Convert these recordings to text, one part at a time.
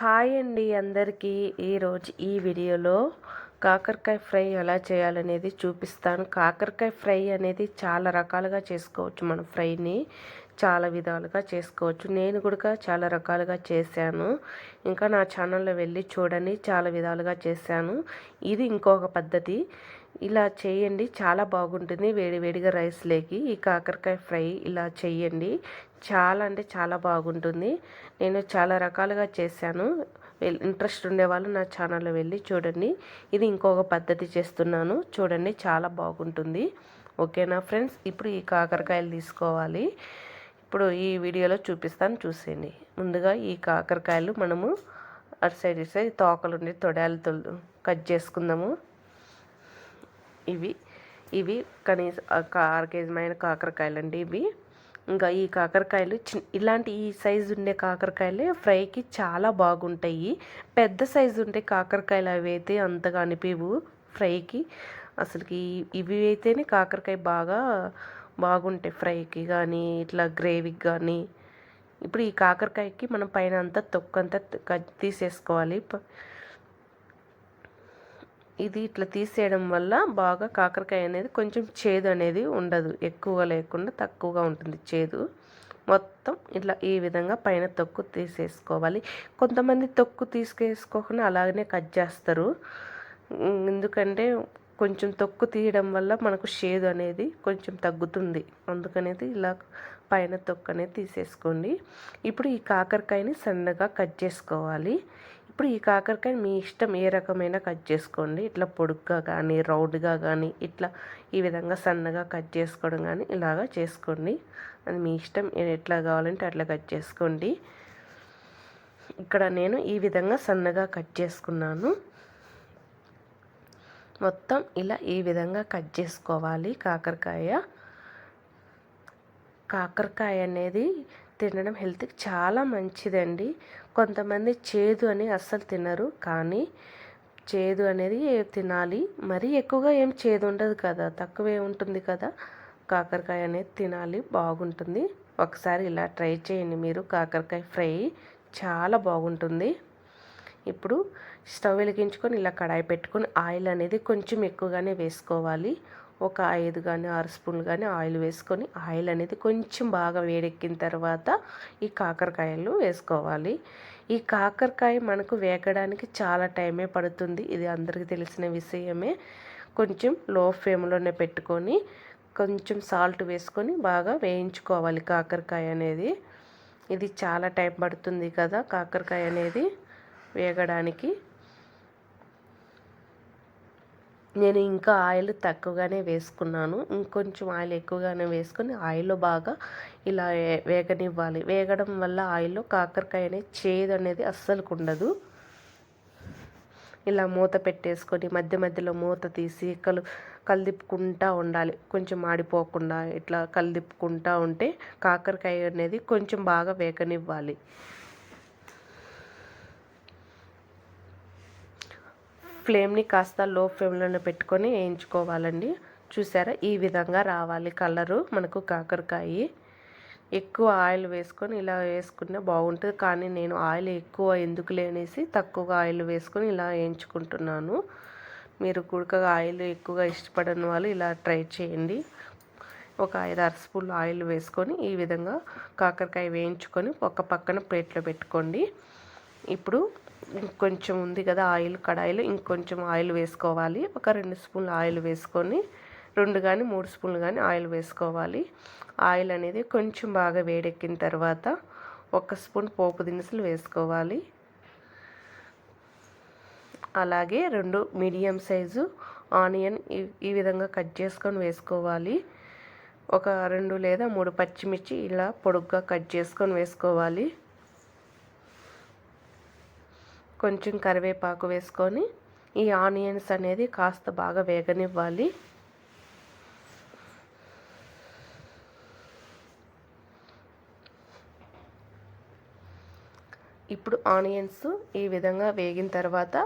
Hi అండి అందరికీ. ఈరోజు ఈ వీడియోలో కాకరకాయ ఫ్రై ఎలా చేయాలనేది చూపిస్తాను. కాకరకాయ ఫ్రై అనేది చాలా రకాలుగా చేసుకోవచ్చు మన ఫ్రైని. చాలా విధాలుగా చేసుకోవచ్చు. నేను కూడా చాలా రకాలుగా చేశాను. ఇంకా నా ఛానల్లో వెళ్ళి చూడండి. చాలా విధాలుగా చేశాను. ఇది ఇంకొక పద్ధతి. ఇలా చేయండి చాలా బాగుంటుంది. వేడి వేడిగా రైస్లోకి ఈ కాకరకాయ ఫ్రై ఇలా చేయండి. చాలా అంటే చాలా బాగుంటుంది. నేను చాలా రకాలుగా చేశాను. ఇంట్రెస్ట్ ఉండేవాళ్ళు నా ఛానల్లో వెళ్ళి చూడండి. ఇది ఇంకొక పద్ధతి చేస్తున్నాను. చూడండి చాలా బాగుంటుంది. ఓకేనా ఫ్రెండ్స్? ఇప్పుడు ఈ కాకరకాయలు తీసుకోవాలి. ఇప్పుడు ఈ వీడియోలో చూపిస్తాను చూసేయండి. ముందుగా ఈ కాకరకాయలు మనము అటు సైడ్ ఇటు సైడ్ తోకలుండి తొడాలు కట్ చేసుకుందాము. ఇవి ఇవి కనీసం అర కేజీ మైన కాకరకాయలు అండి ఇవి. ఇంకా ఈ కాకరకాయలు చి ఇలాంటి ఈ సైజు ఉండే కాకరకాయలే ఫ్రైకి చాలా బాగుంటాయి. పెద్ద సైజు ఉంటే కాకరకాయలు అవి అయితే అంతగా అనిపివు ఫ్రైకి అసలుకి ఇవి అయితేనే కాకరకాయ బాగా బాగుంటాయి ఫ్రైకి కానీ ఇట్లా గ్రేవీకి కానీ ఇప్పుడు ఈ కాకరకాయకి మనం పైన అంతా తొక్కంతా తీసేసుకోవాలి. ఇది ఇట్లా తీసేయడం వల్ల బాగా కాకరకాయ అనేది కొంచెం చేదు అనేది ఉండదు. ఎక్కువగా లేకుండా తక్కువగా ఉంటుంది చేదు. మొత్తం ఇట్లా ఈ విధంగా పైన తొక్కు తీసేసుకోవాలి. కొంతమంది తొక్కు తీసుకేసుకోకుండా అలాగనే కట్ చేస్తారు. ఎందుకంటే కొంచెం తొక్కు తీయడం వల్ల మనకు షేదు అనేది కొంచెం తగ్గుతుంది. అందుకనేది ఇలా పైన తొక్కు అనేది తీసేసుకోండి. ఇప్పుడు ఈ కాకరకాయని సన్నగా కట్ చేసుకోవాలి. ఇప్పుడు ఈ కాకరకాయ మీ ఇష్టం ఏ రకమైన కట్ చేసుకోండి. ఇట్లా పొడుగ్గా కానీ రౌండ్గా కానీ ఇట్లా ఈ విధంగా సన్నగా కట్ చేసుకోవడం కానీ ఇలాగా చేసుకోండి. అది మీ ఇష్టం. ఎట్లా కావాలంటే అట్లా కట్ చేసుకోండి. ఇక్కడ నేను ఈ విధంగా సన్నగా కట్ చేసుకున్నాను. మొత్తం ఇలా ఈ విధంగా కట్ చేసుకోవాలి కాకరకాయ. కాకరకాయ అనేది తినడం హెల్త్కి చాలా మంచిదండి. కొంతమంది చేదు అని అస్సలు తినరు. కానీ చేదు అనేది తినాలి. మరీ ఎక్కువగా ఏం చేదు ఉండదు కదా. తక్కువే ఉంటుంది కదా. కాకరకాయ అనేది తినాలి. బాగుంటుంది. ఒకసారి ఇలా ట్రై చేయండి మీరు. కాకరకాయ ఫ్రై చాలా బాగుంటుంది. ఇప్పుడు స్టవ్ వెలిగించుకొని ఇలా కడాయి పెట్టుకొని ఆయిల్ అనేది కొంచెం ఎక్కువగానే వేసుకోవాలి. ఒక ఐదు కానీ ఆరు స్పూన్లు కానీ ఆయిల్ వేసుకొని ఆయిల్ అనేది కొంచెం బాగా వేడెక్కిన తర్వాత ఈ కాకరకాయలు వేసుకోవాలి. ఈ కాకరకాయ మనకు వేగడానికి చాలా టైమే పడుతుంది. ఇది అందరికీ తెలిసిన విషయమే. కొంచెం లో ఫ్లేమ్లోనే పెట్టుకొని కొంచెం సాల్ట్ వేసుకొని బాగా వేయించుకోవాలి కాకరకాయ అనేది. ఇది చాలా టైం పడుతుంది కదా కాకరకాయ అనేది వేగడానికి. నేను ఇంకా ఆయిల్ తక్కువగానే వేసుకున్నాను. ఇంకొంచెం ఆయిల్ ఎక్కువగానే వేసుకొని ఆయిల్లో బాగా ఇలా వేగనివ్వాలి. వేగడం వల్ల ఆయిల్లో కాకరకాయ అనేది చేదు అనేది అస్సలు ఉండదు. ఇలా మూత పెట్టేసుకొని మధ్య మధ్యలో మూత తీసి కలు కలిదిప్పుకుంటా ఉండాలి. కొంచెం మాడిపోకుండా ఇట్లా కలిదిప్పుకుంటా ఉంటే కాకరకాయ అనేది కొంచెం బాగా వేగనివ్వాలి. ఫ్లేమ్ని కాస్త లో ఫ్లేమ్లోనే పెట్టుకొని వేయించుకోవాలండి. చూసారా? ఈ విధంగా రావాలి కలరు మనకు కాకరకాయ. ఎక్కువ ఆయిల్ వేసుకొని ఇలా వేసుకుంటే బాగుంటుంది. కానీ నేను ఆయిల్ ఎక్కువ ఎందుకు లేనేసి తక్కువగా ఆయిల్ వేసుకొని ఇలా వేయించుకుంటున్నాను. మీరు కుడకగా ఆయిల్ ఎక్కువగా ఇష్టపడని వాళ్ళు ఇలా ట్రై చేయండి. ఒక ఐదు ఆరు స్పూన్లు ఆయిల్ వేసుకొని ఈ విధంగా కాకరకాయ వేయించుకొని ఒక పక్కన ప్లేట్లో పెట్టుకోండి. ఇప్పుడు ఇంకొంచెం ఉంది కదా ఆయిల్ కడాయిలో ఇంకొంచెం ఆయిల్ వేసుకోవాలి. ఒక రెండు స్పూన్లు ఆయిల్ వేసుకొని రెండు కానీ మూడు స్పూన్లు కానీ ఆయిల్ వేసుకోవాలి. ఆయిల్ అనేది కొంచెం బాగా వేడెక్కిన తర్వాత ఒక స్పూన్ పోపు దినుసులు వేసుకోవాలి. అలాగే రెండు మీడియం సైజు ఆనియన్ ఈ విధంగా కట్ చేసుకొని వేసుకోవాలి. ఒక రెండు లేదా మూడు పచ్చిమిర్చి ఇలా పొడుగ్గా కట్ చేసుకొని వేసుకోవాలి. కొంచెం కరివేపాకు వేసుకొని ఈ ఆనియన్స్ అనేది కాస్త బాగా వేగనివ్వాలి. ఇప్పుడు ఆనియన్స్ ఈ విధంగా వేగిన తర్వాత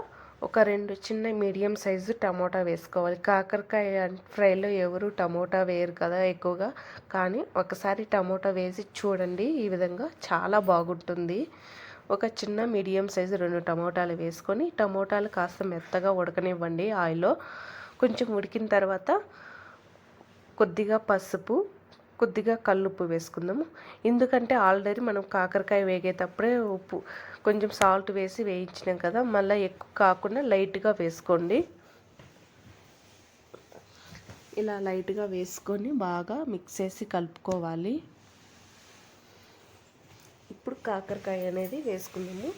ఒక రెండు చిన్న మీడియం సైజు టమోటా వేసుకోవాలి. కాకరకాయ ఫ్రైలో ఎవరు టమోటా వేయరు కదా ఎక్కువగా కానీ ఒకసారి టమోటా వేసి చూడండి ఈ విధంగా చాలా బాగుంటుంది. ఒక చిన్న మీడియం సైజు రెండు టమోటాలు వేసుకొని టమోటాలు కాస్త మెత్తగా ఉడకనివ్వండి ఆయిల్లో. కొంచెం ఉడికిన తర్వాత కొద్దిగా పసుపు కొద్దిగా కల్లుప్పు వేసుకుందాము. ఎందుకంటే ఆల్రెడీ మనం కాకరకాయ వేగేటప్పుడే ఉప్పు కొంచెం సాల్ట్ వేసి వేయించినాం కదా మళ్ళీ ఎక్కువ కాకుండా లైట్గా వేసుకోండి. ఇలా లైట్గా వేసుకొని బాగా మిక్స్ చేసి కలుపుకోవాలి. కాకరకాయ అనేది వేసుకుందాము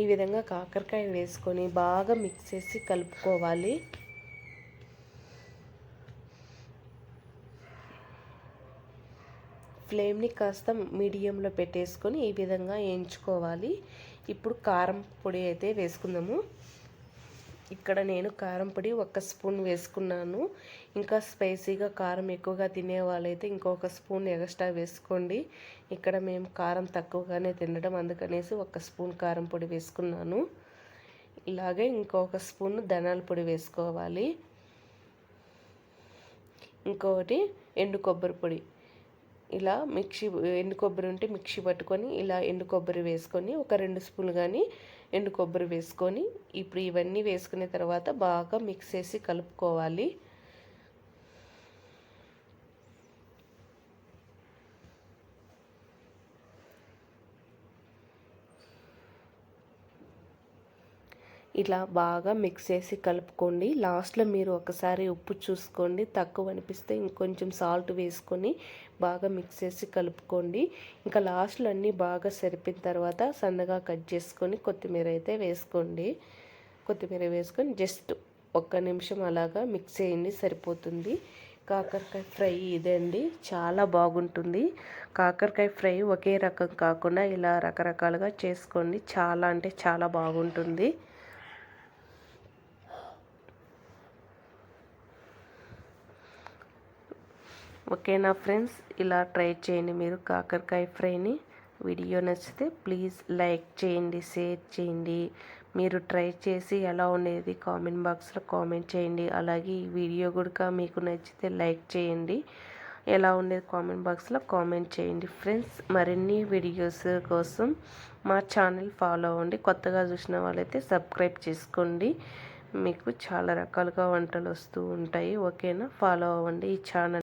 ఈ విధంగా కాకరకాయ వేసుకొని బాగా మిక్స్ చేసి కలుపుకోవాలి. ఫ్లేమ్ని కాస్త మీడియంలో పెట్టేసుకొని ఈ విధంగా వేయించుకోవాలి. ఇప్పుడు కారం పొడి అయితే వేసుకుందాము. ఇక్కడ నేను కారం పొడి ఒక స్పూన్ వేసుకున్నాను. ఇంకా స్పైసీగా కారం ఎక్కువగా తినే వాళ్ళైతే ఇంకొక స్పూన్ ఎక్స్ట్రా వేసుకోండి. ఇక్కడ మేము కారం తక్కువగానే తినడం అందుకనేసి ఒక స్పూన్ కారం పొడి వేసుకున్నాను. ఇలాగే ఇంకొక స్పూన్ ధనాల పొడి వేసుకోవాలి. ఇంకొకటి ఎండు కొబ్బరి పొడి. ఇలా మిక్సీ ఎండు కొబ్బరి ఉంటే మిక్సీ పట్టుకొని ఇలా ఎండు కొబ్బరి వేసుకొని ఒక రెండు స్పూన్లు కానీ ఎండు కొబ్బరి వేసుకొని ఇప్పుడు ఇవన్నీ వేసుకున్న తర్వాత బాగా మిక్స్ చేసి కలుపుకోవాలి. ఇలా బాగా మిక్స్ చేసి కలుపుకోండి. లాస్ట్లో మీరు ఒకసారి ఉప్పు చూసుకోండి. తక్కువ అనిపిస్తే ఇంకొంచెం సాల్ట్ వేసుకొని బాగా మిక్స్ చేసి కలుపుకోండి. ఇంకా లాస్ట్లో అన్నీ బాగా సరిపిన తర్వాత సన్నగా కట్ చేసుకొని కొత్తిమీర అయితే వేసుకోండి. కొత్తిమీర వేసుకొని జస్ట్ ఒక్క నిమిషం అలాగా మిక్స్ చేయండి సరిపోతుంది. కాకరకాయ ఫ్రై ఇదండి చాలా బాగుంటుంది. కాకరకాయ ఫ్రై ఒకే రకం కాకుండా ఇలా రకరకాలుగా చేసుకోండి. చాలా అంటే చాలా బాగుంటుంది. ఓకేనా ఫ్రెండ్స్? ఇలా ట్రై చేయండి మీరు కాకరకాయ ఫ్రైని. వీడియో నచ్చితే ప్లీజ్ లైక్ చేయండి షేర్ చేయండి. మీరు ట్రై చేసి ఎలా ఉండేది కామెంట్ బాక్స్లో కామెంట్ చేయండి. అలాగే ఈ వీడియో కూడా మీకు నచ్చితే లైక్ చేయండి. ఎలా ఉండేది కామెంట్ బాక్స్లో కామెంట్ చేయండి ఫ్రెండ్స్. మరిన్ని వీడియోస్ కోసం మా ఛానల్ ఫాలో అవ్వండి. కొత్తగా చూసిన వాళ్ళైతే సబ్స్క్రైబ్ చేసుకోండి. మీకు చాలా రకాలుగా వంటలు వస్తూ ఉంటాయి. ఓకేనా? ఫాలో అవ్వండి ఈ ఛానల్.